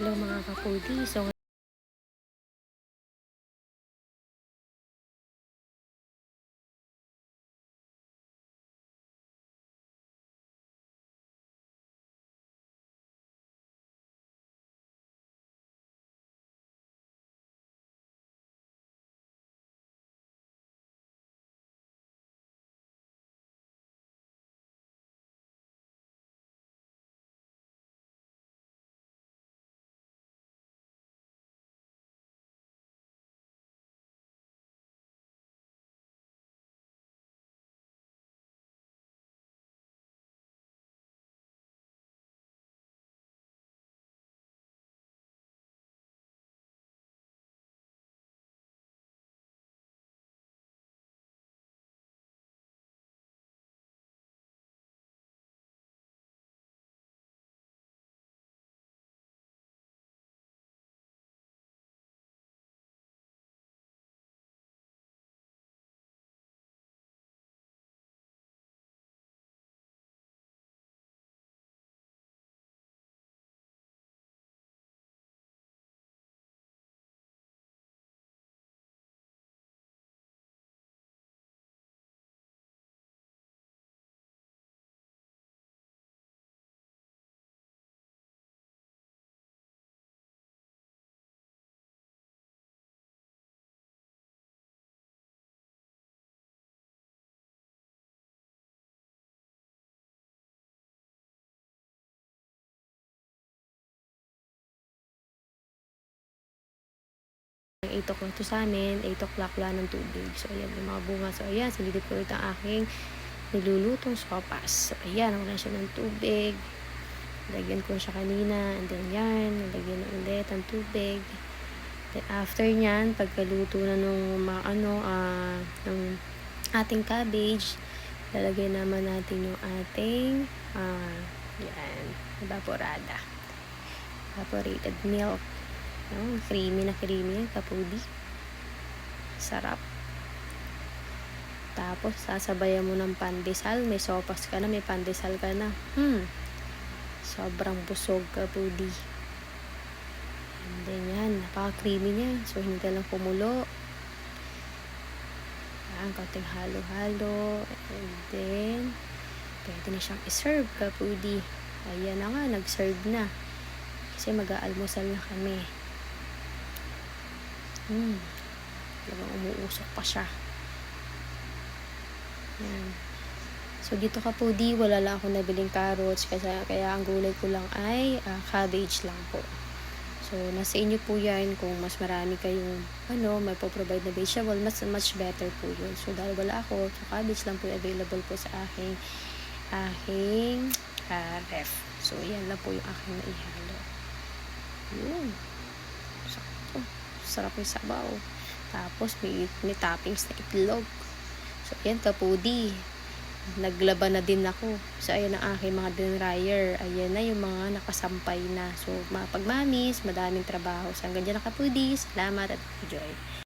Hello mga kapudi. So, 8 o'clock to sa amin, 8 o'clock wala ng tubig. So, ayan, yung mga bunga. So, ayan, silidip ko ulit ang aking nilulutong sopas. So, ayan, wala siya ng tubig. Lagyan ko siya kanina. And then, yan, nalagyan na ulit ang tubig. Then, after nyan, pagkaluto na nung, mga, ano, ah, ng ating cabbage, lalagay naman natin yung ating, ah, yan, evaporada. Evaporated milk. Oh, creamy na creamy yan, kapudi. Sarap. Tapos, sasabayan mo ng pandesal. May sopas ka na, may pandesal ka na. Hmm. Sobrang busog, kapudi. And then yan, napaka-creamy niya. So, hindi lang kumulo. Yan, kaunting halo-halo. And then, pwede na siyang iserve, kapudi. Ayan na nga, nag-serve na. Kasi mag-aalmusal na kami. Hmm. Talagang umuusok pa siya. Yan. So, dito ka po di, wala lang ako nabiling carrots. Kaya, kaya ang gulay ko lang ay ah, cabbage lang po. So, nasa inyo po yan kung mas marami kayong, ano, may po-provide na vegetable, mas much better po yun. So, dahil wala ako, so cabbage lang po available po sa aking, aking ah, ref. So, yan lang po yung aking naihalo. Yun. Sarap yung sabaw. Tapos, may, may toppings na itlog. So, yan, kapudi. Naglaban na din ako. So, ayan ang aking mga dinryer. Ayan na yung mga nakasampay na. So, mga pagmamis, madaming trabaho. So, hanggang dyan na kapudi. Salamat at enjoy.